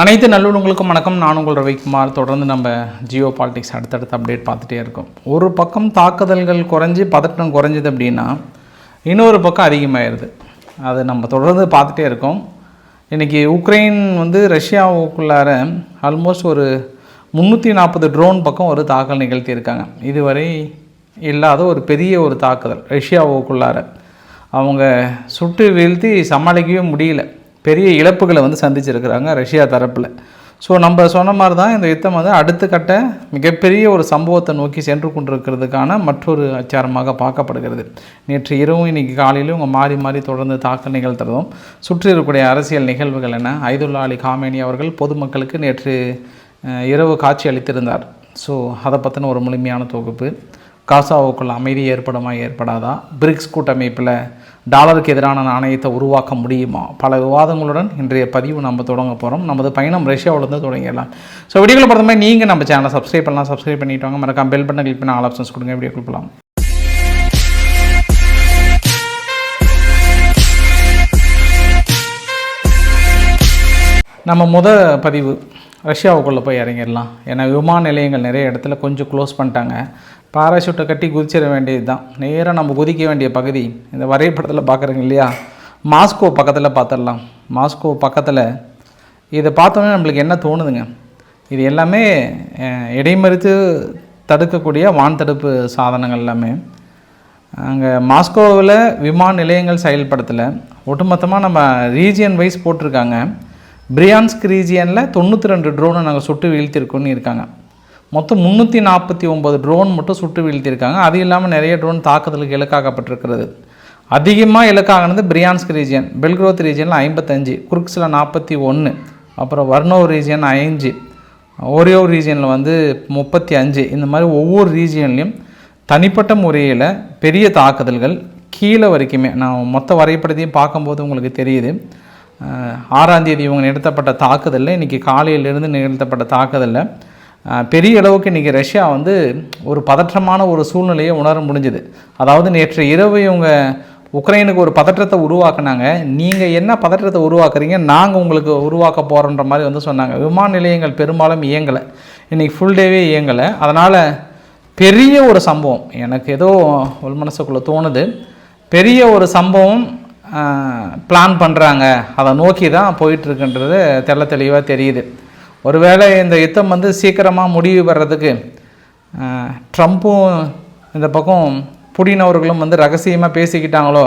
அனைத்து நல்லுணங்களுக்கும் வணக்கம். நான் உங்கள் ரவிக்குமார். தொடர்ந்து நம்ம ஜியோ பாலிடிக்ஸ் அடுத்தடுத்து அப்டேட் பார்த்துட்டே இருக்கோம். ஒரு பக்கம் தாக்குதல்கள் குறைஞ்சி பதட்டம் குறைஞ்சிது அப்படின்னா இன்னொரு பக்கம் அதிகமாயிருது. அது நம்ம தொடர்ந்து பார்த்துட்டே இருக்கோம். இன்றைக்கி உக்ரைன் வந்து ரஷ்யாவுக்குள்ளார ஆல்மோஸ்ட் ஒரு முந்நூற்றி நாற்பது ட்ரோன் பக்கம் ஒரு தாக்கல் நிகழ்த்தியிருக்காங்க. இதுவரை இல்லாத ஒரு பெரிய ஒரு தாக்குதல் ரஷ்யாவுக்குள்ளார. அவங்க சுட்டு வீழ்த்தி சமாளிக்கவே முடியல. பெரிய இழப்புகளை வந்து சந்திச்சிருக்கிறாங்க ரஷ்யா தரப்பில். ஸோ நம்ம சொன்ன மாதிரி தான் இந்த யுத்தம் வந்து அடுத்த கட்ட மிகப்பெரிய ஒரு சம்பவத்தை நோக்கி சென்று கொண்டிருக்கிறதுக்கான மற்றொரு அச்சாரமாக பார்க்கப்படுகிறது. நேற்று இரவும் இன்னைக்கு காலையிலும் இவங்க மாறி மாறி தொடர்ந்து தாக்கல் நிகழ்த்துறதும் சுற்றி இருக்கக்கூடிய அரசியல் நிகழ்வுகள் என ஐதுல்லா அலி காமேனி அவர்கள் பொதுமக்களுக்கு நேற்று இரவு காட்சி அளித்திருந்தார். ஸோ அதை பற்றின ஒரு முழுமையான தொகுப்பு காசாவுக்குள் அமைதி ஏற்படுமா ஏற்படாதா? பிரிக்ஸ் கூட்டமைப்பில் டாலருக்கு எதிரான நாணயத்தை உருவாக்க முடியுமா? பல விவாதங்களுடன் இன்றைய பதிவு நம்ம தொடங்க போகிறோம் நமது பயணம் ரஷ்யாவிலேருந்து தொடங்கிடலாம். ஸோ வீடியோவில் பார்த்த மாதிரி நீங்கள் நம்ம சேனலை சப்ஸ்கிரைப் பண்ணலாம். சப்ஸ்கிரைப் பண்ணிட்டு வாங்க. மறக்காம பெல் பட்டன் கிளிக் பண்ணி ஆல் ஆப்ஷன்ஸ் கொடுங்க. வீடியோ கொடுக்கலாம் நம்ம முத பதிவு ரஷ்யாவுக்குள்ளே போய் இறங்கிடலாம். ஏன்னா விமான நிலையங்கள் நிறைய இடத்துல கொஞ்சம் க்ளோஸ் பண்ணிட்டாங்க. பாராஷூட்டை கட்டி குதிச்சிட வேண்டியது தான் நேராக நம்ம குதிக்க வேண்டிய பகுதி. இந்த வரைபடத்தில் பார்க்குறீங்க இல்லையா? மாஸ்கோ பக்கத்தில் பார்த்துடலாம். மாஸ்கோ பக்கத்தில் இதை பார்த்தோன்னே நம்மளுக்கு என்ன தோணுதுங்க? இது எல்லாமே இடைமறித்து தடுக்கக்கூடிய வான் தடுப்பு சாதனங்கள் எல்லாமே. அங்கே மாஸ்கோவில் விமான நிலையங்கள் செயல்படுத்தலை. ஒட்டுமொத்தமாக நம்ம ரீஜியன் வைஸ் போட்டிருக்காங்க. பிரியான்ஸ்க் ரீஜியனில் தொண்ணூற்றி ரெண்டு ட்ரோனை நாங்கள் சுட்டு வீழ்த்திருக்கோன்னு இருக்காங்க. மொத்தம் முந்நூற்றி நாற்பத்தி ஒம்பது ட்ரோன் மட்டும் சுட்டு வீழ்த்திருக்காங்க அது இல்லாமல் நிறைய ட்ரோன் தாக்குதலுக்கு இலக்காக்கப்பட்டிருக்கிறது. அதிகமாக இலக்காகினது பிரியான்ஸ்க் ரீஜியன் பெல்க்ரோத் ரீஜியனில் ஐம்பத்தஞ்சு குருக்ஸில் நாற்பத்தி ஒன்று அப்புறம் வர்ணோ ரீஜியன் ஐந்து ஓரியோ ரீஜியனில் வந்து முப்பத்தி அஞ்சு. இந்த மாதிரி ஒவ்வொரு ரீஜியன்லேயும் தனிப்பட்ட முறையில் பெரிய தாக்குதல்கள் கீழே வரைக்குமே நான் மொத்த வரைபடத்தையும் பார்க்கும்போது உங்களுக்கு தெரியுது. ஆறாம் தேதி இவங்க நிறுத்தப்பட்ட தாக்குதலில் இன்றைக்கி காலையிலிருந்து நிகழ்த்தப்பட்ட தாக்குதலில். பெரிய அளவுக்கு இன்றைக்கி ரஷ்யா வந்து ஒரு பதற்றமான ஒரு சூழ்நிலையை உணர முடிஞ்சுது. அதாவது நேற்று இரவு இவங்க உக்ரைனுக்கு ஒரு பதற்றத்தை உருவாக்குனாங்க. நீங்கள் என்ன பதற்றத்தை உருவாக்குறீங்க? நாங்கள் உங்களுக்கு உருவாக்க போகிறோன்ற மாதிரி வந்து சொன்னாங்க. விமான நிலையங்கள் பெரும்பாலும் இயங்கலை. இன்றைக்கி ஃபுல் டேவே இயங்கலை. அதனால் பெரிய ஒரு சம்பவம். எனக்கு ஏதோ உள் மனசுக்குள்ளே தோணுது. பெரிய ஒரு சம்பவம் பிளான் பண்ணுறாங்க அதை நோக்கி தான் போயிட்டுருக்குன்றது தெள்ள தெளிவாக தெரியுது. ஒருவேளை இந்த யுத்தம் வந்து சீக்கிரமாக முடிவு பெறதுக்கு ட்ரம்ப்பும் இந்த பக்கம் புடின் அவர்களும் வந்து ரகசியமாக பேசிக்கிட்டாங்களோ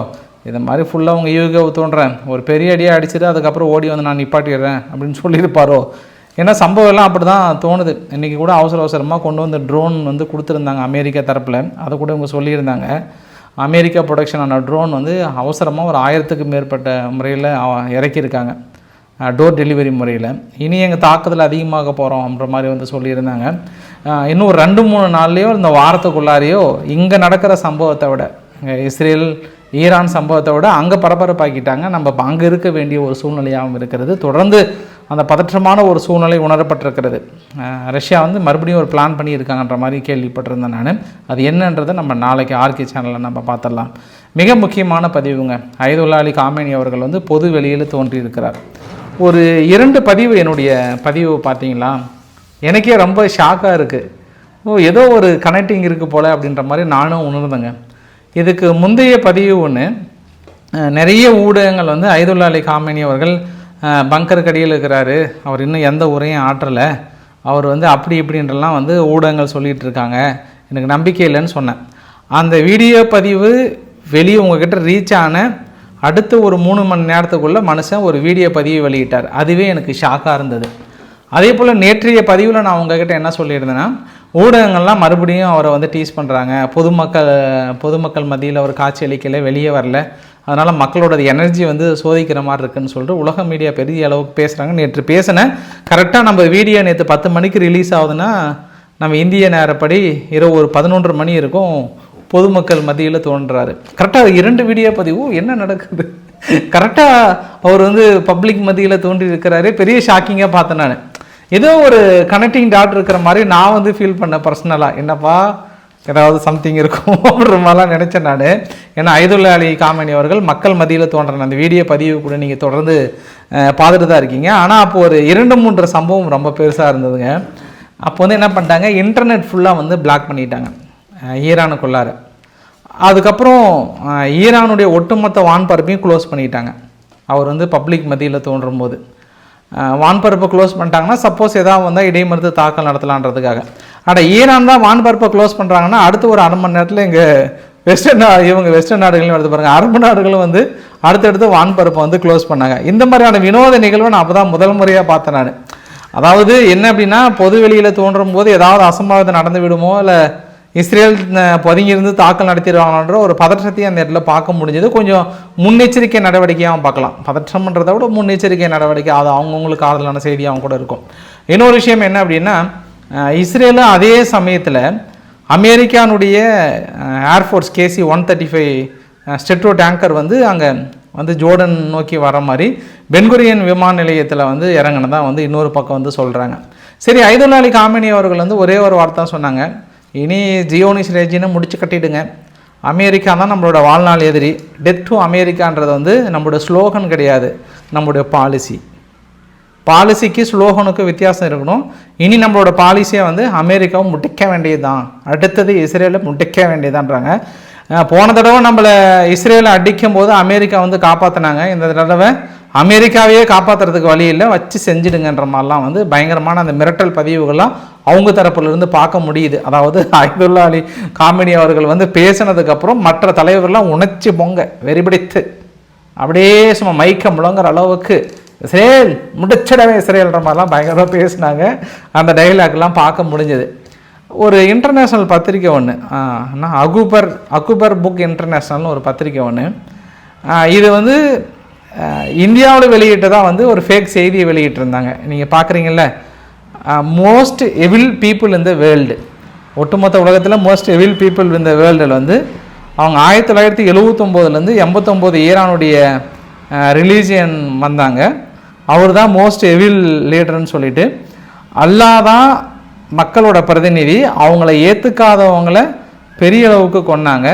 இது மாதிரி ஃபுல்லாக அவங்க யூகோ தோன்றேன் ஒரு பெரிய அடியாக அடிச்சுட்டு அதுக்கப்புறம் ஓடி வந்து நான் நிப்பாட்டிடுறேன் அப்படின்னு சொல்லியிருப்பாரோ? ஏன்னா சம்பவம் எல்லாம் அப்படி தான் தோணுது. இன்றைக்கி கூட அவசர அவசரமாக கொண்டு வந்து ட்ரோன் வந்து கொடுத்துருந்தாங்க அமெரிக்கா தரப்பில். அதை கூட இவங்க சொல்லியிருந்தாங்க. அமெரிக்கா ப்ரொடக்ஷனான ட்ரோன் வந்து அவசரமாக ஒரு ஆயிரத்துக்கு மேற்பட்ட முறையில் இறக்கியிருக்காங்க. டோர் டெலிவரி முறையில். இனி எங்கள் தாக்குதல் அதிகமாக போகிறோம் மாதிரி வந்து சொல்லியிருந்தாங்க. இன்னும் ஒரு ரெண்டு மூணு நாள்லேயோ இந்த வாரத்துக்குள்ளாரையோ இங்கே நடக்கிற சம்பவத்தை விட இங்கே இஸ்ரேல் ஈரான் சம்பவத்தை விட அங்கே பரபரப்பாக்கிட்டாங்க. நம்ம அங்கே இருக்க வேண்டிய ஒரு சூழ்நிலையாகவும் இருக்கிறது. தொடர்ந்து அந்த பதற்றமான ஒரு சூழ்நிலை உணரப்பட்டிருக்கிறது. ரஷ்யா வந்து மறுபடியும் ஒரு பிளான் பண்ணியிருக்காங்கன்ற மாதிரி கேள்விப்பட்டிருந்தேன் நான். அது என்னன்றதை நம்ம நாளைக்கு ஆர்கே சேனலில் நம்ம பார்த்துடலாம். மிக முக்கியமான பதிவுங்க. ஐதுல்லா அலி காமேனி அவர்கள் வந்து பொது வெளியில் தோன்றியிருக்கிறார். ஒரு இரண்டு பதிவு என்னுடைய பதிவு பார்த்தீங்களா? எனக்கே ரொம்ப ஷாக்காக இருக்குது ஓ ஏதோ ஒரு கனெக்டிங் இருக்குது போல் அப்படின்ற மாதிரி நானும் உணர்ந்தேங்க. இதுக்கு முந்தைய பதிவு ஒன்று நிறைய ஊடகங்கள் வந்து ஐதுல்லா அலி காமினி அவர்கள் பங்கர் கடியில் இருக்கிறாரு. அவர் இன்னும் எந்த உரையும் ஆற்றலை. அவர் வந்து அப்படி இப்படின்றலாம் வந்து ஊடகங்கள் சொல்லிகிட்டு இருக்காங்க. எனக்கு நம்பிக்கை இல்லைன்னு சொன்னேன். அந்த வீடியோ பதிவு வெளியே உங்ககிட்ட ரீச் ஆன அடுத்து ஒரு மூணு மணி நேரத்துக்குள்ளே மனுஷன் ஒரு வீடியோ பதிவு வெளியிட்டார். அதுவே எனக்கு ஷாக்காக இருந்தது. அதே போல் நேற்றைய பதிவில் நான் உங்ககிட்ட என்ன சொல்லியிருந்தேன்னா ஊடகங்கள்லாம் மறுபடியும் அவரை வந்து டீஸ் பண்ணுறாங்க பொதுமக்கள் பொதுமக்கள் மத்தியில் அவர் காட்சி அளிக்கல வெளியே வரல. அதனால் மக்களோட எனர்ஜி வந்து சோதிக்கிற மாதிரி இருக்குன்னு சொல்லிட்டு உலக மீடியா பெரிய அளவுக்கு பேசுகிறாங்க நேற்று பேசினேன் கரெக்டாக நம்ம வீடியோ நேற்று பத்து மணிக்கு ரிலீஸ் ஆகுதுன்னா நம்ம இந்திய நேரப்படி இரவு ஒரு பதினொன்று மணி இருக்கும். பொதுமக்கள் மத்தியில் தோன்றாரு. கரெக்டாக இரண்டு வீடியோ பதிவு. என்ன நடக்குது? கரெக்டாக அவர் வந்து பப்ளிக் மத்தியில் தோன்றி இருக்கிறாரு பெரிய ஷாக்கிங்காக பார்த்தேன் நான். ஏதோ ஒரு கனெக்டிங் டாட் இருக்கிற மாதிரி நான் வந்து ஃபீல் பண்ணேன் பர்சனலாக என்னப்பா? ஏதாவது சம்திங் இருக்கும் அப்படின்ற மாதிரிலாம் நினச்சேன் நான். ஏன்னா ஐதுல்லா அலி காமணி அவர்கள் மக்கள் மத்தியில் தோன்றின அந்த வீடியோ பதிவு கூட நீங்கள் தொடர்ந்து பார்த்துட்டு தான் இருக்கீங்க. ஆனால் அப்போது ஒரு இரண்டு மூன்று சம்பவம் ரொம்ப பெருசாக இருந்ததுங்க. அப்போ வந்து என்ன பண்ணிட்டாங்க? இன்டர்நெட் ஃபுல்லாக வந்து பிளாக் பண்ணிட்டாங்க. ஈரானுக்குள்ளார. அதுக்கப்புறம் ஈரானுடைய ஒட்டுமொத்த வான்பரப்பையும் க்ளோஸ் பண்ணிட்டாங்க. அவர் வந்து பப்ளிக் மத்தியில் தோன்றும் போது வான்பரப்பை க்ளோஸ் பண்ணிட்டாங்கன்னா சப்போஸ் ஏதாவது வந்தால் இடைமறுத்து தாக்கல் நடத்தலான்றதுக்காக. ஆனால் ஈரான் தான் வான்பரப்பை க்ளோஸ் பண்ணுறாங்கன்னா அடுத்து ஒரு அரை மணி நேரத்தில் இங்கே வெஸ்டர்ன் இவங்க வெஸ்டர்ன் நாடுகளையும் எடுத்து பாருங்கள் அரபு நாடுகளும் வந்து அடுத்தடுத்து வான்பரப்பை வந்து க்ளோஸ் பண்ணாங்க. இந்த மாதிரியான வினோத நிகழ்வை நான் அப்போ தான் முதல் முறையாக பார்த்தேன் நான். அதாவது என்ன அப்படின்னா பொது வெளியில் தோன்றும் போது ஏதாவது அசம்பாவிதம் நடந்து விடுமோ இல்லை இஸ்ரேல் பதுங்கியிருந்து தாக்கல் நடத்திடுவாங்கன்ற ஒரு பதற்றத்தையும் அந்த இடத்துல பார்க்க முடிஞ்சது. கொஞ்சம் முன்னெச்சரிக்கை நடவடிக்கையாகவும் பார்க்கலாம். பதற்றம்ன்றதை விட முன்னெச்சரிக்கை நடவடிக்கை அது அவங்கவுங்களுக்கு ஆறுதலான செய்தியாகவும் கூட இருக்கும். இன்னொரு விஷயம் என்ன அப்படின்னா இஸ்ரேலும் அதே சமயத்தில் அமெரிக்கானுடைய air force KC one thirty five stratotanker வந்து அங்கே வந்து ஜோர்டன் நோக்கி வர மாதிரி பென்குரியன் விமான நிலையத்தில் வந்து இறங்கினதான் வந்து இன்னொரு பக்கம் வந்து சொல்கிறாங்க சரி ஐதுல்லா அலி காமினி அவர்கள் வந்து ஒரே ஒரு வார்த்தை தான் சொன்னாங்க. இனி ஜியோனிஸ் ரேஜினை முடிச்சு கட்டிடுங்க. அமெரிக்கா தான் நம்மளோட வாழ்நாள் எதிரி. டெத் டு அமெரிக்கான்றது வந்து நம்மளோட ஸ்லோகன் கிடையாது. நம்மளுடைய பாலிசி பாலிசிக்கு ஸ்லோகனுக்கு வித்தியாசம் இருக்கணும். இனி நம்மளோட பாலிசியை வந்து அமெரிக்காவும் முட்டிக்க வேண்டியதுதான். அடுத்தது இஸ்ரேலை முட்டிக்க வேண்டியதான்றாங்க. போன தடவை நம்மளை இஸ்ரேலை அடிக்கும் போது அமெரிக்கா வந்து காப்பாற்றினாங்க இந்த தடவை அமெரிக்காவையே காப்பாற்றுறதுக்கு வழி இல்லை வச்சு செஞ்சிடுங்கன்ற மாதிரிலாம் வந்து பயங்கரமான அந்த மிரட்டல் பதிவுகள்லாம் அவங்க தரப்புலருந்து பார்க்க முடியுது. அதாவது ஐதுல்லா அலி காமெடி அவர்கள் வந்து பேசினதுக்கப்புறம் மற்ற தலைவர்கள்லாம் உணர்ச்சி பொங்க வெறிபிடித்து. அப்படியே சும்மா மைக்க முழங்குற அளவுக்கு. இஸ்ரேல் முடிச்சிடவே இஸ்ரேல்ன்ற மாதிரிலாம் பயங்கரமாக பேசினாங்க. அந்த டைலாக்லாம் பார்க்க முடிஞ்சது. ஒரு இன்டர்நேஷ்னல் பத்திரிக்கை ஒன்று அகுபர் அகுபர் புக் இன்டர்நேஷ்னல்னு ஒரு பத்திரிக்கை ஒன்று இது வந்து இந்தியாவில் வெளியிட்டதாக வந்து ஒரு ஃபேக் செய்தியை வெளியிட்டிருந்தாங்க. நீங்கள் பார்க்குறீங்கள மோஸ்ட் எவில் பீப்புள் இந்த வேர்ல்டு ஒட்டுமொத்த உலகத்தில் மோஸ்ட் எவில் பீப்புள் இந்த வேர்ல்டில் வந்து அவங்க ஆயிரத்தி தொள்ளாயிரத்தி எழுவத்தொம்போதுலேருந்து எண்பத்தொம்போது ஈரானுடைய ரிலீஜியன் வந்தாங்க. அவர் தான் மோஸ்ட் எவில் லீடர்னு சொல்லிட்டு அல்லாதான் மக்களோட பிரதிநிதி. அவங்கள ஏற்றுக்காதவங்கள பெரிய அளவுக்கு கொன்னாங்க.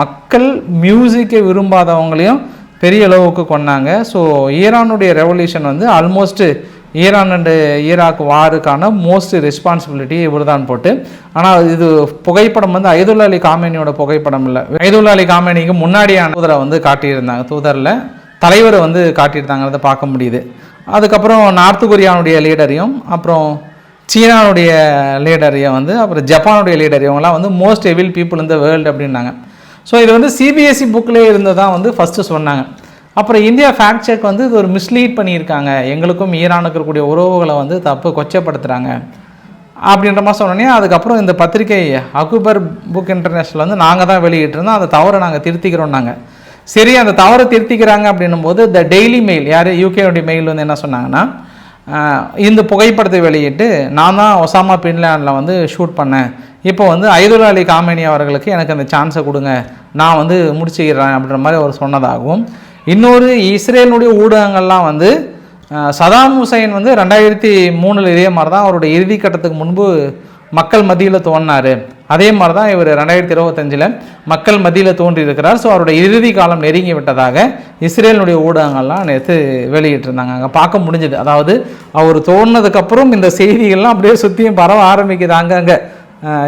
மக்கள் மியூசிக்கை விரும்பாதவங்களையும் பெரிய அளவுக்கு கொன்னாங்க. ஸோ ஈரானுடைய ரெவல்யூஷன் வந்து ஆல்மோஸ்ட் ஈரான் அண்டு ஈராக் வாருக்கான மோஸ்ட் ரெஸ்பான்சிபிலிட்டி இவர் தான் போட்டு. ஆனால் இது புகைப்படம் வந்து ஐதுல்லா அலி காமேனியோட புகைப்படம் இல்லை. ஐதுல்லா அலி காமேனிக்கு முன்னாடியான தூதரை வந்து காட்டியிருந்தாங்க. தூதரில் தலைவரை வந்து காட்டியிருந்தாங்கிறத பார்க்க முடியுது. அதுக்கப்புறம் நார்த் கொரியானுடைய லீடரையும் அப்புறம் சீனாவுடைய லீடரையும் வந்து அப்புறம் ஜப்பானுடைய லீடர் இவங்கெல்லாம் வந்து மோஸ்ட் எவில் பீப்புள் இந்த வேர்ல்டு அப்படின்னாங்க. ஸோ இது வந்து சிபிஎஸ்சி புக்கிலே இருந்து தான் வந்து ஃபஸ்ட்டு சொன்னாங்க. அப்புறம் இந்தியா ஃபேக்ட் செக் வந்து இது ஒரு மிஸ்லீட் பண்ணியிருக்காங்க. எங்களுக்கும் ஈரானுக்கு இருக்கக்கூடிய உறவுகளை வந்து தப்பு கொச்சப்படுத்துகிறாங்க அப்படின்ற மாதிரி சொன்னோன்னே அதுக்கப்புறம் இந்த பத்திரிகை அகுபர் புக் இன்டர்நேஷனல் வந்து நாங்கள் தான் வெளியிட்டிருந்தோம். அந்த தவறை நாங்கள் திருத்திக்கிறோம்னாங்க சரி அந்த தவறை திருத்திக்கிறாங்க அப்படின்னும் போது த டெய்லி மெயில் யார் யூகேனுடைய மெயில் வந்து என்ன சொன்னாங்கன்னா இந்த புகைப்படத்தை வெளியிட்டு நான் தான் ஒசாமா பின்லேண்டில் வந்து ஷூட் பண்ணேன். இப்போ வந்து ஐதுல்லா அலி காமினி அவர்களுக்கு எனக்கு அந்த சான்ஸை கொடுங்க. நான் வந்து முடிச்சுக்கிறேன் அப்படின்ற மாதிரி அவர் சொன்னதாகவும் இன்னொரு இஸ்ரேலுடைய ஊடகங்கள்லாம் வந்து சதாம் ஹுசைன் வந்து ரெண்டாயிரத்தி மூணில் இதே மாதிரி தான் அவருடைய இறுதி கட்டத்துக்கு முன்பு மக்கள் மத்தியில் தோன்றினார். அதே மாதிரி தான் இவர் ரெண்டாயிரத்தி இருபத்தஞ்சில் மக்கள் மத்தியில் தோன்றியிருக்கிறார். ஸோ அவருடைய இறுதி காலம் நெருங்கி விட்டதாக இஸ்ரேலினுடைய ஊடகங்கள்லாம் நேற்று வெளியிட்டிருந்தாங்க. அங்கே பார்க்க முடிஞ்சது. அதாவது அவர் தோணுனதுக்கப்புறம் இந்த செய்திகள்லாம் அப்படியே சுற்றியும் பரவ ஆரம்பிக்குது அங்கங்கே.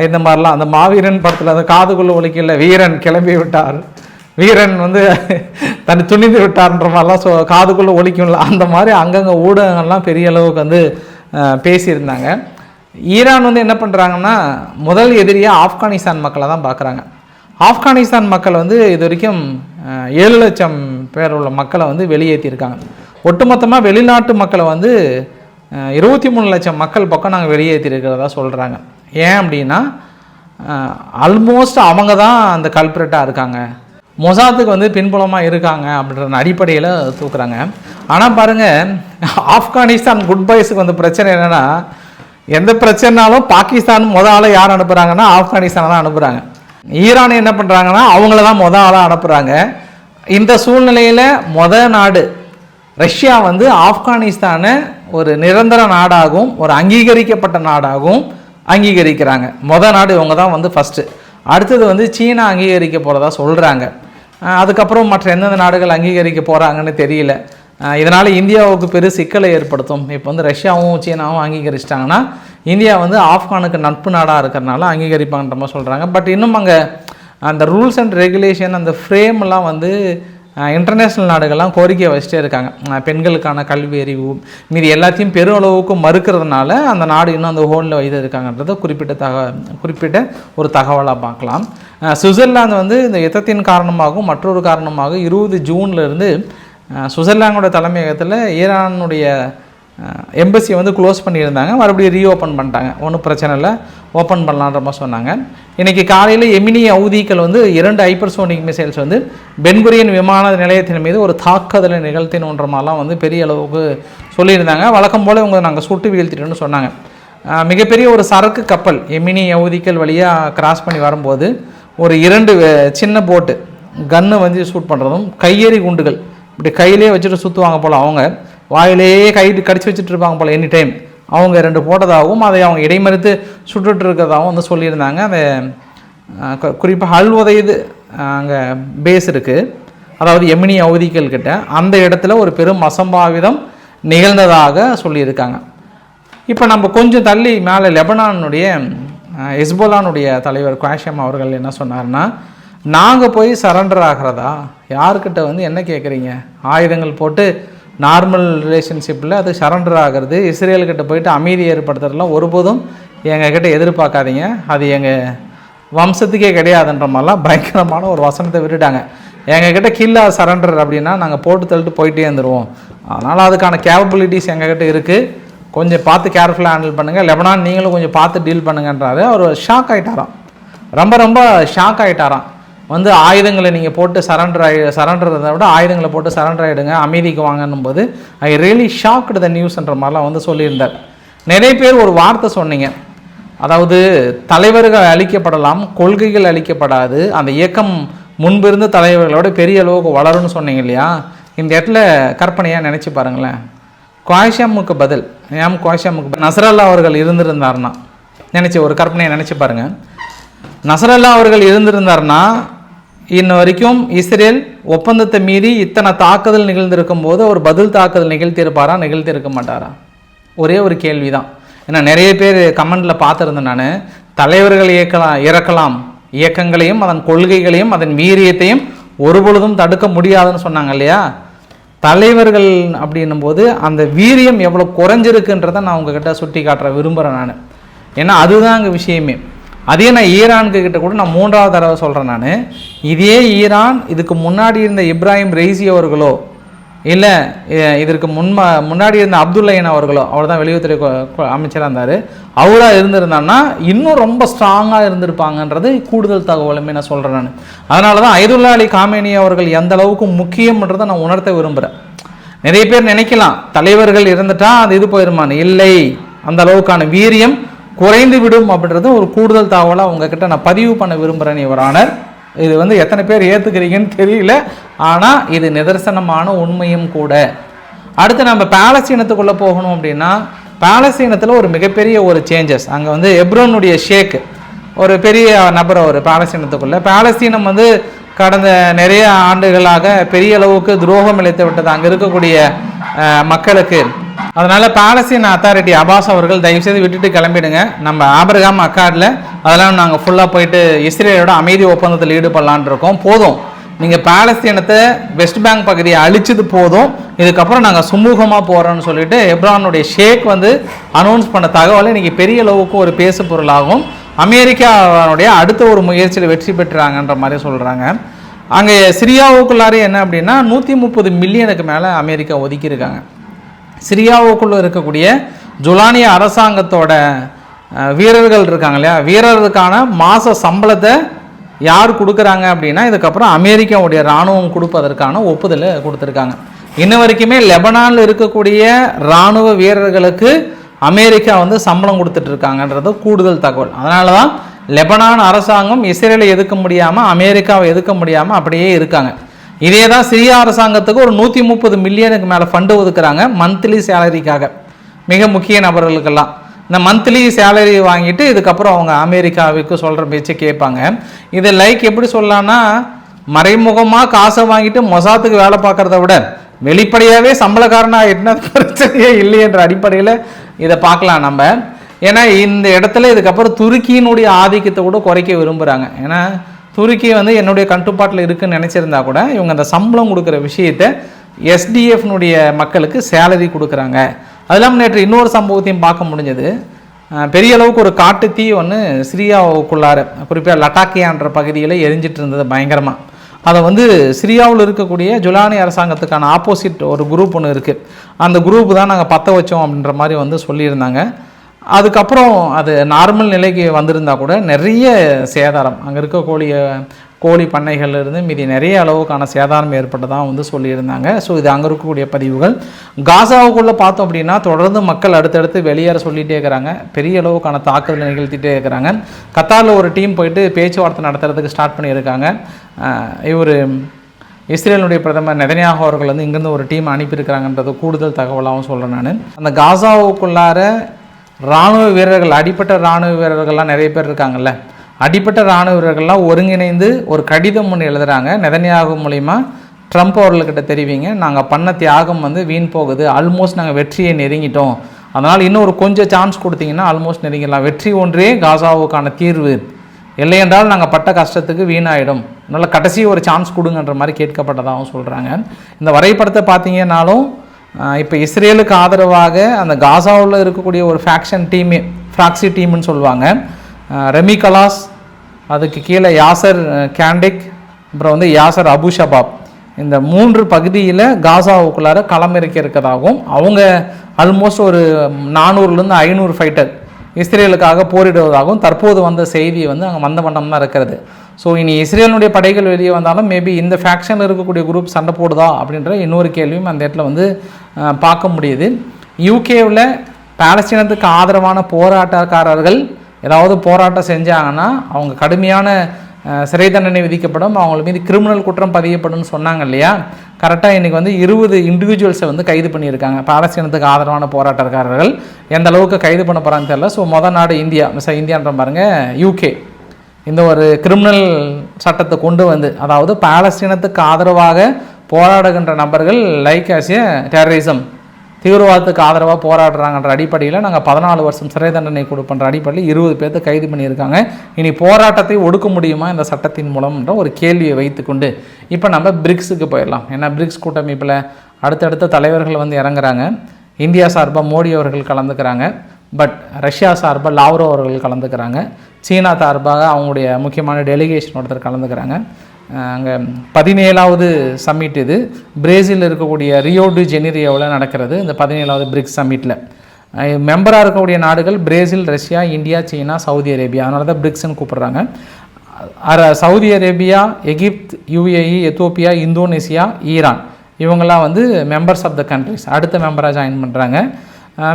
இந்த மாதிரிலாம். அந்த மாவீரன் படத்தில் அந்த காதுக்குள்ள ஒழிக்கல வீரன் கிளம்பி விட்டார். வீரன் வந்து தன்னை துணிந்து விட்டார்ன்ற மாதிரிலாம் ஸோ காதுக்குள்ளே ஒழிக்கும்ல அந்த மாதிரி அங்கங்கே ஊடகங்கள்லாம் பெரிய அளவுக்கு வந்து பேசியிருந்தாங்க. ஈரான் வந்து என்ன பண்ணுறாங்கன்னா முதல் எதிரியாக ஆப்கானிஸ்தான் மக்களை தான் பார்க்குறாங்க ஆப்கானிஸ்தான் மக்கள் வந்து இது வரைக்கும் ஏழு லட்சம் பேர் உள்ள மக்களை வந்து வெளியேற்றியிருக்காங்க ஒட்டுமொத்தமாக வெளிநாட்டு மக்களை வந்து இருபத்தி மூணு லட்சம் மக்கள் பக்கம் நாங்கள் வெளியேற்றிருக்கிறதா சொல்கிறாங்க ஏன் அப்படின்னா ஆல்மோஸ்ட் அவங்க தான் அந்த கல்பிரட்டாக இருக்காங்க. மொசாத்துக்கு வந்து பின்புலமாக இருக்காங்க அப்படின்ற அடிப்படையில் தூக்குறாங்க. ஆனால் பாருங்கள் ஆப்கானிஸ்தான் குட் பாய்ஸுக்கு வந்து பிரச்சனை என்னென்னா எந்த பிரச்சனைனாலும் பாகிஸ்தான் முத ஆளை யார் அனுப்புகிறாங்கன்னா ஆப்கானிஸ்தானை தான் அனுப்புகிறாங்க ஈரான் என்ன பண்ணுறாங்கன்னா அவங்கள தான் முத ஆளாக அனுப்புகிறாங்க இந்த சூழ்நிலையில் மொத நாடு ரஷ்யா வந்து ஆப்கானிஸ்தானை ஒரு நிரந்தர நாடாகவும் ஒரு அங்கீகரிக்கப்பட்ட நாடாகவும் அங்கீகரிக்கிறாங்க. மொதல் நாடு இவங்க தான் வந்து ஃபஸ்ட்டு அடுத்தது வந்து சீனா அங்கீகரிக்க போகிறதா சொல்கிறாங்க அதுக்கப்புறம் மற்ற எந்தெந்த நாடுகள் அங்கீகரிக்க போகிறாங்கன்னு தெரியல. இதனால் இந்தியாவுக்கு பெரு சிக்கலை ஏற்படுத்தும். இப்போ வந்து ரஷ்யாவும் சீனாவும் அங்கீகரிச்சிட்டாங்கன்னா இந்தியா வந்து ஆப்கானுக்கு நட்பு நாடாக இருக்கிறனால அங்கீகரிப்பாங்கன்ற மாதிரி சொல்கிறாங்க பட் இன்னும் அங்கே அந்த ரூல்ஸ் அண்ட் ரெகுலேஷன் அந்த ஃப்ரேம்லாம் வந்து இன்டர்நேஷ்னல் நாடுகள்லாம் கோரிக்கை வச்சுட்டே இருக்காங்க. பெண்களுக்கான கல்வி அறிவு மீதி எல்லாத்தையும் பெரும் அளவுக்கு மறுக்கிறதுனால அந்த நாடு இன்னும் அந்த ஹோலில் வைத்து இருக்காங்கன்றத குறிப்பிட்ட தக குறிப்பிட்ட ஒரு தகவலாக பார்க்கலாம். சுவிட்சர்லாந்து வந்து இந்த யுத்தத்தின் காரணமாகவும் மற்றொரு காரணமாக இருபது ஜூன்ல இருந்து சுவிட்சர்லாந்தோட தலைமையகத்தில் ஈரானுடைய எம்பசியை வந்து க்ளோஸ் பண்ணியிருந்தாங்க. மறுபடியும் ரீஓப்பன் பண்ணிட்டாங்க. ஒன்றும் பிரச்சனை இல்லை. ஓப்பன் பண்ணலான்ற மாதிரி சொன்னாங்க. இன்றைக்கி காலையில் எமினி அவுதிகள் வந்து இரண்டு ஹைப்பர்சோனிக் மிசைல்ஸ் வந்து பென்குரியன் விமான நிலையத்தின் மீது ஒரு தாக்குதலை நிகழ்த்தினோன்ற மாதிரிலாம் வந்து பெரிய அளவுக்கு சொல்லியிருந்தாங்க. வழக்கம் போல் இவங்க நாங்கள் சுட்டு வீழ்த்திட்டோன்னு சொன்னாங்க. மிகப்பெரிய ஒரு சரக்கு கப்பல் எமினி அவுதிகள் வழியாக கிராஸ் பண்ணி வரும்போது ஒரு இரண்டு சின்ன போட்டு கன்று வந்து ஷூட் பண்ணுறதும் கையெறி குண்டுகள் இப்படி கையிலே வச்சுட்டு சுற்றுவாங்க போல் அவங்க. வாயிலேயே கை கடிச்சு வச்சுட்டு இருப்பாங்க போல் எனி டைம் அவங்க ரெண்டு போட்டதாகவும் அதை அவங்க இடைமறித்து சுட்டுட்டு இருக்கிறதாகவும் வந்து சொல்லியிருந்தாங்க. அந்த குறிப்பாக அல்வதைது அங்கே பேஸ் இருக்குது அதாவது எமினி அவதிகள் கிட்ட அந்த இடத்துல ஒரு பெரும் அசம்பாவிதம் நிகழ்ந்ததாக சொல்லியிருக்காங்க. இப்போ நம்ம கொஞ்சம் தள்ளி மேலே லெபனானுடைய எஸ்போலானுடைய ஹெஸ்போலானுடைய தலைவர் குவாஷம் அவர்கள் என்ன சொன்னார்னா நாங்கள் போய் சரண்டர் ஆகிறதா? யாருக்கிட்ட வந்து என்ன கேட்குறீங்க ஆயுதங்கள் போட்டு நார்மல் ரிலேஷன்ஷிப்பில் அது சரண்டர் ஆகிறது. இஸ்ரேல்கிட்ட போயிட்டு அமைதி ஏற்படுத்துறதுலாம் ஒருபோதும் எங்ககிட்ட எதிர்பார்க்காதீங்க. அது எங்கள் வம்சத்துக்கே கிடையாதுன்ற மாதிரிலாம் பயங்கரமான ஒரு வசனத்தை விட்டுட்டாங்க. எங்ககிட்ட கில்லா சரண்டர் அப்படின்னா நாங்கள் போட்டு தள்ளிட்டு போயிட்டே இருந்துருவோம். அதனால் அதுக்கான கேப்பபிலிட்டிஸ் எங்ககிட்ட இருக்குது கொஞ்சம் பார்த்து கேர்ஃபுல்லாக ஹேண்டில் பண்ணுங்கள் லெபனான் நீங்களும் கொஞ்சம் பார்த்து டீல் பண்ணுங்கன்றாரு. அவர் ஷாக் ஆகிட்டாராம் ரொம்ப ரொம்ப ஷாக் ஆகிட்டாராம் வந்து ஆயுதங்களை நீங்கள் போட்டு சரண்டர் ஆகி சரண்டர்றதை விட ஆயுதங்களை போட்டு சரண்டர் ஆகிடுங்க அமைதிக்கு வாங்கன்னும் போது ஐ ரியலி ஷாக்டு த நியூஸ்ன்ற மாதிரிலாம் வந்து சொல்லியிருந்தார். நிறைய பேர் ஒரு வார்த்தை சொன்னீங்க. அதாவது தலைவர்கள் அழிக்கப்படலாம் கொள்கைகள் அழிக்கப்படாது அந்த இயக்கம் முன்பிருந்த தலைவர்களோட பெரிய அளவுக்கு வளரும்னு சொன்னீங்க இல்லையா? இந்த இடத்துல கற்பனையாக நினச்சி பாருங்களேன். குவாஷாமுக்கு பதில் ஏம் குவாஷாமுக்கு பதில்? நசரல்லா அவர்கள் இருந்திருந்தாருன்னா நினச்சி ஒரு கற்பனையை நினச்சி பாருங்கள் நசரல்லா அவர்கள் இருந்திருந்தாருன்னா இன்ன வரைக்கும் இஸ்ரேல் ஒப்பந்தத்தை மீறி இத்தனை தாக்குதல் நிகழ்ந்திருக்கும் போது ஒரு பதில் தாக்குதல் நிகழ்த்தியிருப்பாரா நிகழ்த்தியிருக்க மாட்டாரா? ஒரே ஒரு கேள்வி தான் ஏன்னா நிறைய பேர் கமெண்டில் பார்த்துருந்தேன் நான். தலைவர்கள் இயக்கலாம் இறக்கலாம். இயக்கங்களையும் அதன் கொள்கைகளையும் அதன் வீரியத்தையும் ஒருபொழுதும் தடுக்க முடியாதுன்னு சொன்னாங்க இல்லையா? தலைவர்கள் அப்படின்னும் போது அந்த வீரியம் எவ்வளோ குறைஞ்சிருக்குன்றதை நான் உங்ககிட்ட சுட்டி காட்டுற விரும்புகிறேன் நான். ஏன்னா அதுதான் அங்கே விஷயமே. அதே நான் ஈரானுக்கு கிட்ட கூட நான் மூன்றாவது தடவை சொல்கிறேன் நான். இதே ஈரான் இதுக்கு முன்னாடி இருந்த இப்ராஹிம் ரெய்சி அவர்களோ இல்லை இதற்கு முன்ம முன்னாடி இருந்த அப்துல்லையன் அவர்களோ அவர் தான் வெளியுறவுத்துறை அமைச்சராக இருந்தார். அவராக இருந்திருந்தான்னா இன்னும் ரொம்ப ஸ்ட்ராங்காக இருந்திருப்பாங்கன்றது கூடுதல் தகவலுமே நான் சொல்கிறேன் நான். அதனால தான் ஐதுல்லா அலி காமேனி அவர்கள் எந்த அளவுக்கு முக்கியம்ன்றதை நான் உணர்த்த விரும்புகிறேன் நிறைய பேர் நினைக்கலாம் தலைவர்கள் இருந்துட்டா அது இது போயிருமான்னு. இல்லை அந்த அளவுக்கான வீரியம் குறைந்து விடும் அப்படின்றது ஒரு கூடுதல் தகவலாக உங்ககிட்ட நான் பதிவு பண்ண விரும்புகிறேன் இவரானர் இது வந்து எத்தனை பேர் ஏற்றுக்கிறீங்கன்னு தெரியல. ஆனால் இது நிதர்சனமான உண்மையும் கூட. அடுத்து நம்ம பேலஸ்தீனத்துக்குள்ளே போகணும் அப்படின்னா பேலஸ்தீனத்தில் ஒரு மிகப்பெரிய ஒரு சேஞ்சஸ் அங்கே வந்து எப்ரோனுடைய ஷேக் ஒரு பெரிய நபர் அவர் பாலஸ்தீனத்துக்குள்ளே. பாலஸ்தீனம் வந்து கடந்த நிறைய ஆண்டுகளாக பெரிய அளவுக்கு துரோகம் இழைத்து விட்டது அங்கே இருக்கக்கூடிய மக்களுக்கு அதனால பாலஸ்தீன் அத்தாரிட்டி அபாஸ் அவர்கள் தயவுசெய்து விட்டுட்டு கிளம்பிடுங்க. நம்ம ஆபிரகாம் அக்கார்டில் அதெல்லாம் நாங்கள் ஃபுல்லாக போயிட்டு இஸ்ரேலோட அமைதி ஒப்பந்தத்தில் ஈடுபடலான் இருக்கோம். போதும். நீங்கள் பாலஸ்தீனத்தை வெஸ்ட் பேங்க் பகுதியை அழிச்சது போதும். இதுக்கப்புறம் நாங்கள் சுமூகமாக போகிறோம்னு சொல்லிட்டு எப்ரானுடைய ஷேக் வந்து அனௌன்ஸ் பண்ண தகவல் இன்னைக்கு பெரிய அளவுக்கு ஒரு பேசு பொருளாகும். அமெரிக்காவுடைய அடுத்த ஒரு முயற்சியில் வெற்றி பெற்றாங்கன்ற மாதிரி சொல்கிறாங்க அங்கே சிரியாவுக்குள்ளாரே என்ன அப்படின்னா நூற்றி முப்பது மில்லியனுக்கு மேலே அமெரிக்கா ஒதுக்கியிருக்காங்க. சிரியாவுக்குள்ளே இருக்கக்கூடிய ஜுலானிய அரசாங்கத்தோட வீரர்கள் இருக்காங்க இல்லையா? வீரர்களுக்கான மாத சம்பளத்தை யார் கொடுக்குறாங்க அப்படின்னா இதுக்கப்புறம் அமெரிக்காவுடைய இராணுவம் கொடுப்பதற்கான ஒப்புதல் கொடுத்துருக்காங்க. இன்ன வரைக்குமே லெபனானில் இருக்கக்கூடிய இராணுவ வீரர்களுக்கு அமெரிக்கா வந்து சம்பளம் கொடுத்துட்டு இருக்காங்கன்றது கூடுதல் தகவல். அதனால தான் லெபனான் அரசாங்கம் இஸ்ரேலை எதுக்க முடியாமல் அமெரிக்காவை எதுக்க முடியாமல் அப்படியே இருக்காங்க. இதே தான் சிரியா அரசாங்கத்துக்கு ஒரு நூற்றி முப்பது மில்லியனுக்கு மேலே ஃபண்டு ஒதுக்குறாங்க மந்த்லி சேலரிக்காக மிக முக்கிய நபர்களுக்கெல்லாம். இந்த மந்த்லி சேலரி வாங்கிட்டு இதுக்கப்புறம் அவங்க அமெரிக்காவுக்கு சொல்கிற பேச்சு கேட்பாங்க. இதை லைக் எப்படி சொல்லலான்னா மறைமுகமாக காசை வாங்கிட்டு மொசாத்துக்கு வேலை பார்க்குறத விட வெளிப்படையாகவே சம்பளக்காரனாக என்ன பிரச்சனையே இல்லையன்ற அடிப்படையில் இதை பார்க்கலாம் நம்ம. ஏன்னா இந்த இடத்துல இதுக்கப்புறம் துருக்கியினுடைய ஆதிக்கத்தை கூட குறைக்க விரும்புகிறாங்க ஏன்னா துருக்கி வந்து என்னுடைய கட்டுப்பாட்டில் இருக்குன்னு நினச்சிருந்தா கூட இவங்க அந்த சம்பளம் கொடுக்குற விஷயத்தை எஸ்டிஎஃப்னுடைய மக்களுக்கு சேலரி கொடுக்குறாங்க. அது இல்லாமல் நேற்று இன்னொரு சம்பவத்தையும் பார்க்க முடிஞ்சது. பெரிய அளவுக்கு ஒரு காட்டு தீ ஒன்று சிரியாவுக்குள்ளார குறிப்பாக லட்டாக்கியான்ற பகுதியில் எரிஞ்சிட்டு இருந்தது பயங்கரமாக அதை வந்து சிரியாவில் இருக்கக்கூடிய ஜுலானி அரசாங்கத்துக்கான ஆப்போசிட் ஒரு குரூப் ஒன்று இருக்குது அந்த குரூப் தான் நாங்கள் பற்ற வச்சோம் அப்படின்ற மாதிரி வந்து சொல்லியிருந்தாங்க. அதுக்கப்புறம் அது நார்மல் நிலைக்கு வந்திருந்தா கூட நிறைய சேதாரம். அங்கே இருக்க கோழியை கோழி பண்ணைகள்லேருந்து மீதி நிறைய அளவுக்கான சேதாரம் ஏற்பட்டதாக வந்து சொல்லியிருந்தாங்க. ஸோ இது அங்கே இருக்கக்கூடிய பதிவுகள். காசாவுக்குள்ளே பார்த்தோம் அப்படின்னா தொடர்ந்து மக்கள் அடுத்தடுத்து வெளியேற சொல்லிகிட்டே இருக்கிறாங்க. பெரிய அளவுக்கான தாக்குதல் நிகழ்த்திட்டே இருக்கிறாங்க. கத்தாரில் ஒரு டீம் போயிட்டு பேச்சுவார்த்தை நடத்துறதுக்கு ஸ்டார்ட் பண்ணியிருக்காங்க. இவர் இஸ்ரேலுடைய பிரதமர் நெதனியாக அவர்கள் வந்து இங்கேருந்து ஒரு டீம் அனுப்பியிருக்கிறாங்கன்றது கூடுதல் தகவலாகவும் சொல்கிறேன் நான். அந்த காசாவுக்குள்ளார இராணுவ வீரர்கள் அடிப்பட்ட இராணுவ வீரர்கள்லாம் நிறைய பேர் இருக்காங்கல்ல. அடிப்பட்ட இராணுவ வீரர்கள்லாம் ஒருங்கிணைந்து ஒரு கடிதம் ஒன்று எழுதுகிறாங்க நெதன்யாகு மூலிமா ட்ரம்ப் அவர்கள்கிட்ட தெரிவிங்க. நாங்கள் பண்ண தியாகம் வந்து வீண் போகுது. ஆல்மோஸ்ட் நாங்கள் வெற்றியை நெருங்கிட்டோம். அதனால் இன்னும் ஒரு கொஞ்சம் சான்ஸ் கொடுத்தீங்கன்னா ஆல்மோஸ்ட் நெருங்கிடலாம். வெற்றி ஒன்றே காசாவுக்கான தீர்வு. இல்லையென்றால் நாங்கள் பட்ட கஷ்டத்துக்கு வீணாயிடும். அதனால் கடைசி ஒரு சான்ஸ் கொடுங்கன்ற மாதிரி கேட்கப்பட்டதாகவும் சொல்கிறாங்க இந்த வரைபடத்தை பார்த்தீங்கன்னாலும் இப்போ இஸ்ரேலுக்கு ஆதரவாக அந்த காசாவில் இருக்கக்கூடிய ஒரு ஃபேக்ஷன் டீமே ஃப்ராக்சி டீம்னு சொல்லுவாங்க. ரெமி கலாஸ் அதுக்கு கீழே யாசர் கேண்டிக் அப்புறம் வந்து யாசர் அபு ஷபாப். இந்த மூன்று பகுதியில் காசாவுக்குள்ளார களமிறக்கி இருக்கிறதாகவும் அவங்க ஆல்மோஸ்ட் ஒரு நானூறுலேருந்து ஐநூறு ஃபைட்டர் இஸ்ரேலுக்காக போரிடுவதாகவும் தற்போது வந்த செய்தி வந்து அங்கே வந்த வண்ணம் தான் இருக்கிறது. ஸோ இனி இஸ்ரேலுடைய படைகள் வெளியே வந்தாலும் மேபி இந்த ஃபேக்ஷனில் இருக்கக்கூடிய குரூப் சண்டை போடுதா அப்படின்ற இன்னொரு கேள்வியும் அந்த இடத்துல வந்து பார்க்க முடியுது. யூகேவில் பாலஸ்தீனத்துக்கு ஆதரவான போராட்டக்காரர்கள் ஏதாவது போராட்டம் செஞ்சாங்கன்னா அவங்க கடுமையான சிறை தண்டனை விதிக்கப்படும். அவங்கள மீது கிரிமினல் குற்றம் பதியப்படும்னு சொன்னாங்க இல்லையா? கரெக்டாக இன்றைக்கி வந்து இருபது இண்டிவிஜுவல்ஸை வந்து கைது பண்ணியிருக்காங்க. பாலஸ்தீனத்துக்கு ஆதரவான போராட்டக்காரர்கள். எந்த அளவுக்கு கைது பண்ண போகிறான்னு தெரியல. ஸோ மொதல் நாடு இந்தியா. மிஸ் இந்தியான்ற பாருங்க யூகே இந்த ஒரு கிரிமினல் சட்டத்தை கொண்டு வந்து அதாவது பாலஸ்தீனத்துக்கு ஆதரவாக போராடுகின்ற நபர்கள் லைக் ஆசிய டெரரிசம் தீவிரவாதத்துக்கு ஆதரவாக போராடுறாங்கன்ற அடிப்படையில் நாங்கள் பதினாலு வருஷம் சிறை தண்டனை கொடுப்பன்ற அடிப்படையில் இருபது பேர்த்து கைது பண்ணியிருக்காங்க. இனி போராட்டத்தை ஒடுக்க முடியுமா இந்த சட்டத்தின் மூலம்ன்ற ஒரு கேள்வியை வைத்துக்கொண்டு இப்போ நம்ம பிரிக்ஸுக்கு போயிடலாம். ஏன்னா பிரிக்ஸ் கூட்டமைப்பில் அடுத்தடுத்த தலைவர்கள் வந்து இறங்குறாங்க. இந்தியா சார்பாக மோடி அவர்கள் கலந்துக்கிறாங்க. பட் ரஷ்யா சார்பாக லாவ்ரோ அவர்கள் கலந்துக்கிறாங்க. சீனா சார்பாக அவங்களுடைய முக்கியமான டெலிகேஷன் ஒருத்தர் கலந்துக்கிறாங்க. அங்கே பதினேழாவது சம்மிட் இது. பிரேசில் இருக்கக்கூடிய ரியோ டி ஜெனிரியோவில் நடக்கிறது. இந்த பதினேழாவது பிரிக்ஸ் சம்மிட்டில் மெம்பராக இருக்கக்கூடிய நாடுகள் Brazil Russia India China Saudi Arabia. அதனால தான் பிரிக்ஸ்னு கூப்பிட்றாங்க. அர- Saudi Arabia Egypt UAE Ethiopia Indonesia Iran. இவங்கெல்லாம் வந்து மெம்பர்ஸ் ஆஃப் த கண்ட்ரிஸ் அடுத்த மெம்பராக ஜாயின் பண்ணுறாங்க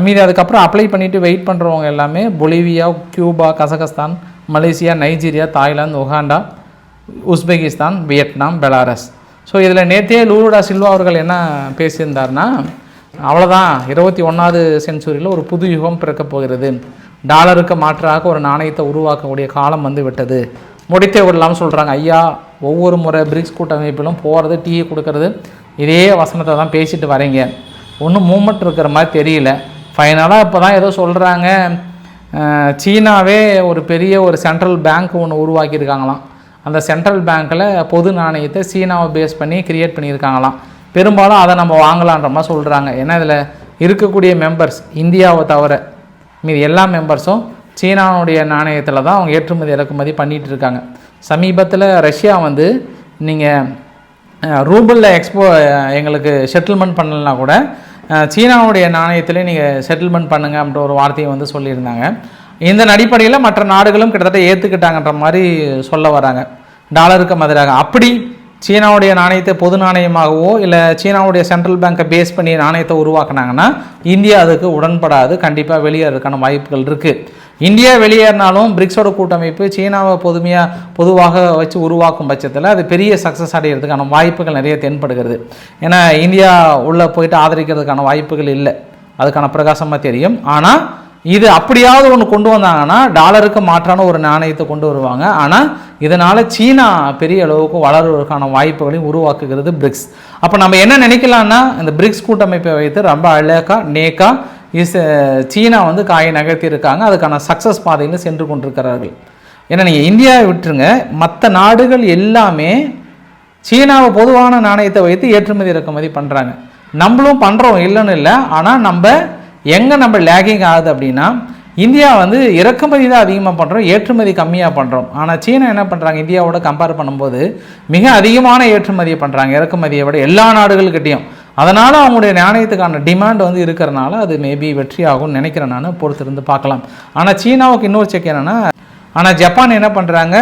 மீதி அதுக்கப்புறம் அப்ளை பண்ணிவிட்டு வெயிட் பண்ணுறவங்க எல்லாமே Bolivia Cuba Kazakhstan Malaysia Nigeria Thailand Uganda Uzbekistan Vietnam Belarus. So இதில் நேற்றே லூருடா சில்வா அவர்கள் என்ன பேசியிருந்தார்னா அவ்வளோதான் இருபத்தி ஒன்றாவது செஞ்சுரியில் ஒரு புது யுகம் பிறக்கப் போகிறது. டாலருக்கு மாற்றாக ஒரு நாணயத்தை உருவாக்கக்கூடிய காலம் வந்து விட்டது. முடித்தே விடலாம்னு சொல்கிறாங்க ஐயா ஒவ்வொரு முறை பிரிக்ஸ் கூட்டமைப்பிலும் போகிறது டீ கொடுக்கறது இதே வசனத்தை தான் பேசிட்டு வரீங்க. ஒன்றும் மூமெண்ட் இருக்கிற மாதிரி தெரியல. ஃபைனலாக இப்போ தான் ஏதோ சொல்கிறாங்க சீனாவே ஒரு பெரிய ஒரு சென்ட்ரல் பேங்க் ஒன்று உருவாக்கியிருக்காங்களாம். அந்த சென்ட்ரல் பேங்க்கில் பொது நாணயத்தை சீனாவை பேஸ் பண்ணி கிரியேட் பண்ணியிருக்காங்களாம். பெரும்பாலும் அதை நம்ம வாங்கலான்ற மாதிரி சொல்கிறாங்க ஏன்னா இதில் இருக்கக்கூடிய மெம்பர்ஸ் இந்தியாவை தவிர மீதி எல்லா மெம்பர்ஸும் சீனாவுடைய நாணயத்தில் தான் அவங்க ஏற்றுமதி இறக்குமதி பண்ணிகிட்டு இருக்காங்க. சமீபத்தில் ரஷ்யா வந்து நீங்கள் ரூபிளில் எக்ஸ்போ எங்களுக்கு செட்டில்மெண்ட் பண்ணலனா கூட சீனாவுடைய நாணயத்தில் நீங்கள் செட்டில்மெண்ட் பண்ணுங்க அப்படின்ற ஒரு வார்த்தையை வந்து சொல்லியிருந்தாங்க. இந்த அடிப்படையில் மற்ற நாடுகளும் கிட்டத்தட்ட ஏற்றுக்கிட்டாங்கன்ற மாதிரி சொல்ல வராங்க. டாலருக்கு மதுராக. அப்படி சீனாவுடைய நாணயத்தை பொது நாணயமாகவோ இல்லை சீனாவுடைய சென்ட்ரல் பேங்க்கை பேஸ் பண்ணி நாணயத்தை உருவாக்குனாங்கன்னா இந்தியா அதுக்கு உடன்படாது. கண்டிப்பாக வெளியேறதுக்கான வாய்ப்புகள் இருக்குது இந்தியா வெளியேறினாலும் பிரிக்ஸோட கூட்டமைப்பு சீனாவை பொதுமையாக பொதுவாக வச்சு உருவாக்கும் பட்சத்தில் அது பெரிய சக்ஸஸ் அடைகிறதுக்கான வாய்ப்புகள் நிறைய தென்படுகிறது. ஏன்னா இந்தியா உள்ளே போயிட்டு ஆதரிக்கிறதுக்கான வாய்ப்புகள் இல்லை. அதுக்கான பிரகாசமாக தெரியும். ஆனால் இது அப்படியாவது ஒன்று கொண்டு வந்தாங்கன்னா டாலருக்கு மாற்றான ஒரு நாணயத்தை கொண்டு வருவாங்க. ஆனால் இதனால் சீனா பெரிய அளவுக்கு வளருவதற்கான வாய்ப்புகளையும் உருவாக்குகிறது பிரிக்ஸ். அப்போ நம்ம என்ன நினைக்கலாம்னா இந்த பிரிக்ஸ் கூட்டமைப்பை வைத்து ரொம்ப அழகா நேக்கா இஸ் சீனா வந்து காயை நகர்த்தி இருக்காங்க அதுக்கான சக்ஸஸ் பாதையில் சென்று கொண்டிருக்கிறார்கள். ஏன்னா நீங்கள் இந்தியாவை விட்டுருங்க. மற்ற நாடுகள் எல்லாமே சீனாவை பொதுவான நாணயத்தை வைத்து ஏற்றுமதி இறக்குமதி பண்ணுறாங்க நம்மளும் பண்ணுறோம் இல்லைன்னு இல்லை. ஆனால் நம்ம எங்கே நம்ம லேகிங் ஆகுது அப்படின்னா இந்தியா வந்து இறக்குமதி தான் அதிகமாக பண்ணுறோம் ஏற்றுமதி கம்மியாக பண்ணுறோம் ஆனால் சீனா என்ன பண்ணுறாங்க இந்தியாவோட கம்பேர் பண்ணும்போது மிக அதிகமான ஏற்றுமதியை பண்ணுறாங்க இறக்குமதியை விட எல்லா நாடுகள்கிட்டையும். அதனால் அவங்களுடைய நாணயத்துக்கான டிமாண்ட் வந்து இருக்கிறனால அது மேபி வெற்றி ஆகும்னு நினைக்கிறேன் நான் பொறுத்திருந்து பார்க்கலாம். ஆனால் சீனாவுக்கு இன்னொரு செக் என்னென்னா ஆனால் ஜப்பான் என்ன பண்ணுறாங்க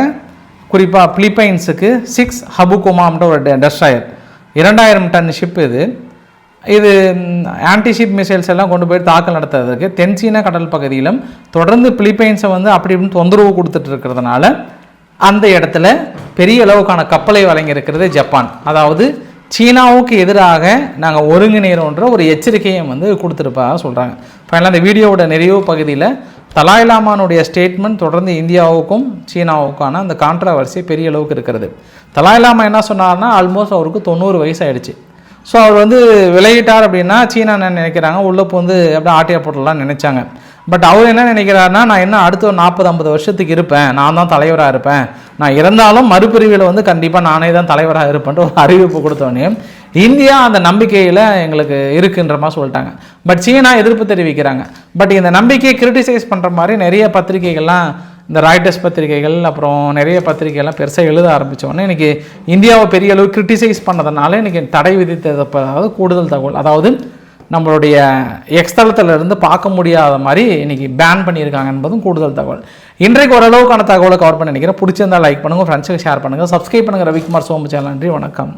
குறிப்பாக பிலிப்பைன்ஸுக்கு சிக்ஸ் ஹபுகுமாம்ன்ற ஒரு டெஸ்டாயர் இரண்டாயிரம் டன் ஷிப் இது. இது ஆன்டிஷிப் மிசைல்ஸ் எல்லாம் கொண்டு போய் தாக்கல் நடத்துறதுக்கு தென் சீன கடல் பகுதியிலும் தொடர்ந்து பிலிப்பைன்ஸை வந்து அப்படி இப்படின்னு தொந்தரவு கொடுத்துட்டு இருக்கிறதுனால அந்த இடத்துல பெரிய அளவுக்கான கப்பலை வழங்கியிருக்கிறது ஜப்பான். அதாவது சீனாவுக்கு எதிராக நாங்கள் ஒருங்கிணைகிறோன்ற ஒரு எச்சரிக்கையை வந்து கொடுத்துருப்பதாக சொல்கிறாங்க ஃபைனலாக அந்த வீடியோவோட நிறைவு பகுதியில் தலாய்லாமானுடைய ஸ்டேட்மெண்ட் தொடர்ந்து இந்தியாவுக்கும் சீனாவுக்கான அந்த கான்ட்ராவர்சி பெரிய அளவுக்கு இருக்கிறது. தலாய்லாமா என்ன சொன்னார்னா ஆல்மோஸ்ட் அவருக்கு தொண்ணூறு வயசு ஆயிடுச்சு. ஸோ அவர் வந்து விலகிட்டார் அப்படின்னா சீனா என்ன நினைக்கிறாங்க? உள்ளே வந்து அப்படியே ஆட்டியா போட்டலாம் நினைச்சாங்க. பட் அவர் என்ன நினைக்கிறாருன்னா நான் என்ன அடுத்த ஒரு நாற்பது ஐம்பது வருஷத்துக்கு இருப்பேன். நான் தான் தலைவராக இருப்பேன். நான் இருந்தாலும் மறுபிரிவில் வந்து கண்டிப்பாக நானே தான் தலைவராக இருப்பேன்ட்டு ஒரு அறிவிப்பு கொடுத்தோடனே இந்தியா அந்த நம்பிக்கையில் எங்களுக்கு இருக்குன்ற மாதிரி சொல்லிட்டாங்க. பட் சீனா எதிர்ப்பு தெரிவிக்கிறாங்க. பட் இந்த நம்பிக்கையை கிரிட்டிசைஸ் பண்ணுற மாதிரி நிறைய பத்திரிகைகள்லாம் இந்த ராய்டர்ஸ் பத்திரிகைகள் அப்புறம் நிறைய பத்திரிகைகள்லாம் பெருசாக எழுத ஆரம்பித்தோடனே இன்னைக்கு இந்தியாவை பெரிய அளவு கிரிட்டிசைஸ் பண்ணதுனால இன்றைக்கி தடை விதித்தது அதாவது கூடுதல் தகவல் அதாவது நம்மளுடைய எக்ஸ்தலத்தில் இருந்து பார்க்க முடியாத மாதிரி இன்றைக்கி பேன் பண்ணியிருக்காங்க என்பதும் கூடுதல் தகவல். இன்றைக்கு ஓரளவுக்கான தகவலை கவர் பண்ணி நினைக்கிறேன். பிடிச்சிருந்தா லைக் பண்ணுங்கள் ஃப்ரெண்ட்ஸுக்கு ஷேர் பண்ணுங்கள் சப்ஸ்கிரைப் பண்ணுங்கள் ரவிக்குமார் சோமு சேனல் நன்றி வணக்கம்.